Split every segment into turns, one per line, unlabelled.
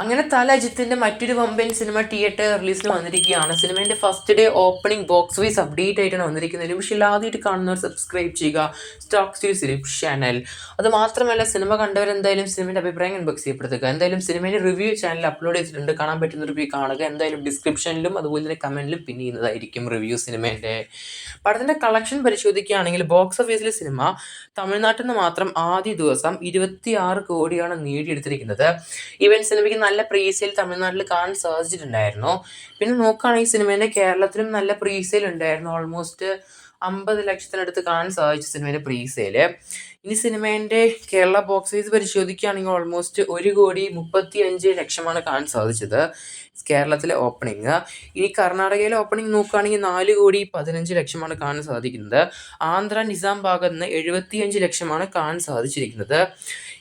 അങ്ങനെ തല അജിത്തിന്റെ മറ്റൊരു വമ്പൻ സിനിമ തിയേറ്റർ റിലീസിന് വന്നിരിക്കുകയാണ്. സിനിമയുടെ first day opening box office update ആയിട്ടാണ് വന്നിരിക്കുന്നത്. പക്ഷേ ആദ്യമായിട്ട് കാണുന്നവർ സബ്സ്ക്രൈബ് ചെയ്യുക. സ്റ്റോക്ക് സ്റ്റീസ് ഫിലിപ്പ് ചാനൽ അത് മാത്രമല്ല സിനിമ കണ്ടവർ എന്തായാലും സിനിമയുടെ അഭിപ്രായം ഇൻബോക്സ് ചെയ്യപ്പെടുത്തുക. എന്തായാലും സിനിമയുടെ റിവ്യൂ ചാനൽ അപ്ലോഡ് ചെയ്തിട്ടുണ്ട്. കാണാൻ പറ്റുന്ന റിവ്യൂ കാണുക. എന്തായാലും ഡിസ്ക്രിപ്ഷനിലും അതുപോലെ തന്നെ കമന്റിലും പിൻ ചെയ്യുന്നതായിരിക്കും റിവ്യൂ സിനിമേന്റെ പടത്തിന്റെ കളക്ഷൻ പരിശോധിക്കുകയാണെങ്കിൽ ബോക്സ് ഓഫീസിലെ സിനിമ തമിഴ്നാട്ടിൽ നിന്ന് മാത്രം ആദ്യ ദിവസം ഇരുപത്തിയാറ് കോടിയാണ് നേടിയെടുത്തിരിക്കുന്നത്. ഇവൻ സിനിമയ്ക്ക് നല്ല പ്രീസെയിൽ തമിഴ്നാട്ടിൽ കാണാൻ സാധിച്ചിട്ടുണ്ടായിരുന്നു. പിന്നെ നോക്കുകയാണെങ്കിൽ സിനിമേന്റെ കേരളത്തിലും നല്ല പ്രീസെയിൽ ഉണ്ടായിരുന്നു. ഓൾമോസ്റ്റ് അമ്പത് ലക്ഷത്തിനടുത്ത് കാണാൻ സാധിച്ചു സിനിമേന്റെ പ്രീസെയിൽ ഇനി സിനിമേന്റെ കേരള ബോക്സ് ഓഫീസ് പരിശോധിക്കുകയാണെങ്കിൽ ഓൾമോസ്റ്റ് ഒരു കോടി മുപ്പത്തി അഞ്ച് ലക്ഷമാണ് കാണാൻ സാധിച്ചത് കേരളത്തിലെ ഓപ്പണിങ് ഇനി കർണാടകയിലെ ഓപ്പണിംഗ് നോക്കുകയാണെങ്കിൽ നാല് കോടി പതിനഞ്ച് ലക്ഷമാണ് കാണാൻ സാധിക്കുന്നത്. ആന്ധ്ര നിസാം ഭാഗത്ത് നിന്ന് എഴുപത്തിയഞ്ച് ലക്ഷമാണ് കാണാൻ സാധിച്ചിരിക്കുന്നത്.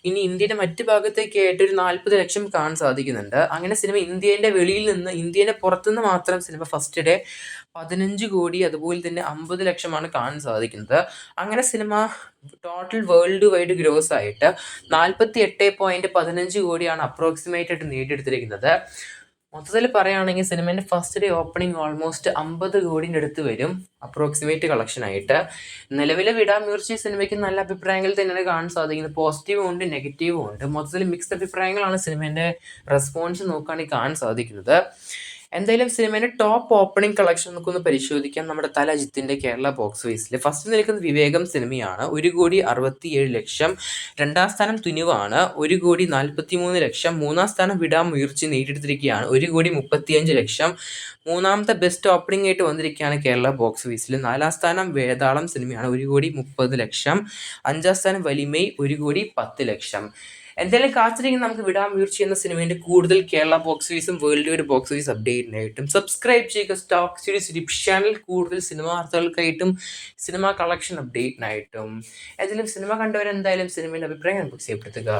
ഇനി ഇന്ത്യയുടെ മറ്റു ഭാഗത്തേക്ക് ആയിട്ട് ഒരു നാൽപ്പത് ലക്ഷം കാണാൻ സാധിക്കുന്നുണ്ട്. അങ്ങനെ സിനിമ ഇന്ത്യന്റെ വെളിയിൽ നിന്ന് ഇന്ത്യന്റെ പുറത്തുനിന്ന് മാത്രം സിനിമ ഫസ്റ്റ് ഡേ പതിനഞ്ച് കോടി അതുപോലെ തന്നെ അമ്പത് ലക്ഷമാണ് കാണാൻ സാധിക്കുന്നത്. അങ്ങനെ സിനിമ ടോട്ടൽ വേൾഡ് വൈഡ് ഗ്രോസ് ആയിട്ട് നാൽപ്പത്തി എട്ട് പോയിന്റ് പതിനഞ്ച് കോടിയാണ് അപ്രോക്സിമേറ്റ് ആയിട്ട് നേടിയെടുത്തിരിക്കുന്നത്. മൊത്തത്തിൽ പറയുകയാണെങ്കിൽ സിനിമേന്റെ ഫസ്റ്റ് ഡേ ഓപ്പണിംഗ് ഓൾമോസ്റ്റ് അമ്പത് കോടിന്റെ അടുത്ത് വരും അപ്രോക്സിമേറ്റ് കളക്ഷനായിട്ട് നിലവിലെ വിടാമീർച്ചി സിനിമയ്ക്ക് നല്ല അഭിപ്രായങ്ങൾ തന്നെയാണ് കാണാൻ സാധിക്കുന്നത്. പോസിറ്റീവും ഉണ്ട് നെഗറ്റീവും ഉണ്ട്. മൊത്തത്തിൽ മിക്സ്ഡ് അഭിപ്രായങ്ങളാണ് സിനിമേന്റെ റെസ്പോൺസ് നോക്കുകയാണെങ്കിൽ കാണാൻ സാധിക്കുന്നത്. എന്തായാലും സിനിമേന്റെ ടോപ്പ് ഓപ്പണിംഗ് കളക്ഷൻ നമുക്കൊന്ന് പരിശോധിക്കാം. നമ്മുടെ തല അജിത്തിന്റെ കേരള ബോക്സ് ഓഫീസിൽ ഫസ്റ്റ് നിൽക്കുന്ന വിവേകം സിനിമയാണ്. ഒരു കോടി അറുപത്തിയേഴ് ലക്ഷം. രണ്ടാം സ്ഥാനം തുനിവാണ്. ഒരു കോടി നാൽപ്പത്തി മൂന്ന് ലക്ഷം. മൂന്നാം സ്ഥാനം വിടാം ഉയർച്ച നേടിയെടുത്തിരിക്കുകയാണ്. ഒരു കോടി മുപ്പത്തിയഞ്ച് ലക്ഷം. മൂന്നാമത്തെ ബെസ്റ്റ് ഓപ്പണിംഗ് ആയിട്ട് വന്നിരിക്കുകയാണ് കേരള ബോക്സ് ഓഫീസിൽ നാലാം സ്ഥാനം വേതാളം സിനിമയാണ്. ഒരു കോടി മുപ്പത് ലക്ഷം. അഞ്ചാം സ്ഥാനം വലിമൈ. ഒരു കോടി പത്ത് ലക്ഷം. എന്തായാലും കാത്തിരിക്കുന്ന നമുക്ക് വിടാൻ വീഴ്ച എന്ന സിനിമേന്റെ കൂടുതൽ കേരള ബോക്സ് ഓഫീസും വേൾഡ് വൈഡ് ബോക്സ് ഓഫീസ് അപ്ഡേറ്റിനായിട്ടും സബ്സ്ക്രൈബ് ചെയ്യുക. സ്റ്റോക്ക് സീരീസ് യൂട്യൂബ് ചാനൽ കൂടുതൽ സിനിമ വാർത്തകൾക്കായിട്ടും സിനിമ കളക്ഷൻ അപ്ഡേറ്റിനായിട്ടും ഏതെങ്കിലും സിനിമ കണ്ടവരെന്തായാലും സിനിമയിൽ അഭിപ്രായം നമുക്ക് ചെയ്യപ്പെടുത്തുക.